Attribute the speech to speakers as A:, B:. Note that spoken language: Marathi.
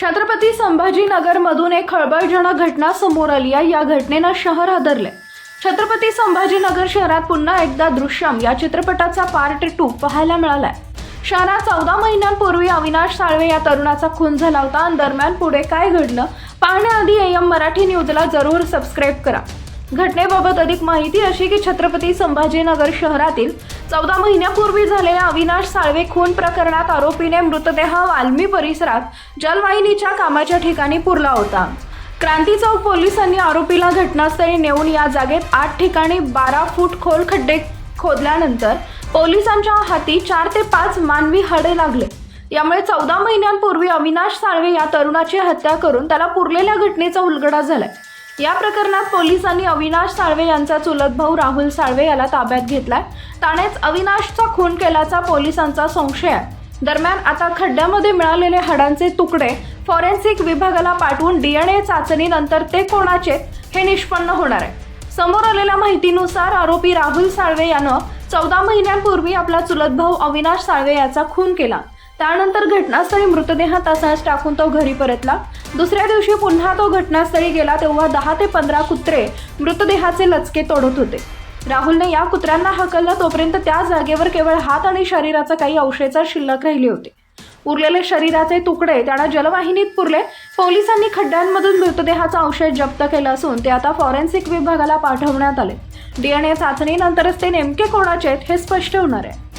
A: छत्रपती संभाजीनगरमधून एक खळबळजनक घटना समोर आली आहे. या घटनेनं शहर हादरले छत्रपती संभाजीनगर शहरात पुन्हा एकदा दृश्यम या चित्रपटाचा पार्ट टू पाहायला मिळालाय. शहरात चौदा महिन्यांपूर्वी अविनाश साळवे या तरुणाचा खून झाला होता. आणि दरम्यान पुढे काय घडलं पाहण्याआधी एम मराठी न्यूजला जरूर सबस्क्राईब करा. घटनेबाबत अधिक माहिती अशी की छत्रपती संभाजीनगर शहरातील चौदा महिन्यापूर्वी झालेल्या अविनाश साळवे खून प्रकरणात आरोपीने मृतदेह वाल्मी परिसरात जलवाहिनीच्या कामाच्या ठिकाणी पुरला होता. क्रांती चौक पोलिसांनी आरोपीला घटनास्थळी नेऊन या जागेत आठ ठिकाणी बारा फूट खोल खड्डे खोदल्यानंतर पोलिसांच्या हाती चार ते पाच मानवी हाडे लागले. यामुळे चौदा महिन्यांपूर्वी अविनाश साळवे या तरुणाची हत्या करून त्याला पुरलेल्या घटनेचा उलगडा झालाय. या प्रकरणात पोलिसांनी अविनाश साळवे यांचा चुलत भाऊ राहुल साळवे याला ताब्यात घेतलाय. ताणेच अविनाशचा खून केल्याचा पोलिसांचा संशय आहे. दरम्यान आता खड्ड्यामध्ये मिळालेले हाडांचे तुकडे फॉरेन्सिक विभागाला पाठवून डीएनए चाचणीनंतर ते कोणाचे हे निष्पन्न होणार आहे. समोर आलेल्या माहितीनुसार आरोपी राहुल साळवे यानं चौदा महिन्यांपूर्वी आपला चुलत भाऊ अविनाश साळवे याचा खून केला. त्यानंतर घटनास्थळी मृतदेह तसाच टाकून तो घरी परतला. दुसऱ्या दिवशी पुन्हा तो घटनास्थळी गेला तेव्हा दहा ते पंधरा कुत्रे मृतदेहाचे लचके तोडत होते. राहुलने या कुत्र्यांना हाकललं तोपर्यंत त्या जागेवर केवळ हात आणि शरीराचा काही अवशेचा शिल्लक राहिले होते. उरलेले शरीराचे तुकडे त्याला जलवाहिनीत पुरले. पोलिसांनी खड्ड्यांमधून मृतदेहाचा अवशेष जप्त केला असून ते आता फॉरेन्सिक विभागाला पाठवण्यात आले. डीएनए चाचणीनंतरच ते नेमके कोणाचे आहेत हे स्पष्ट होणार आहे.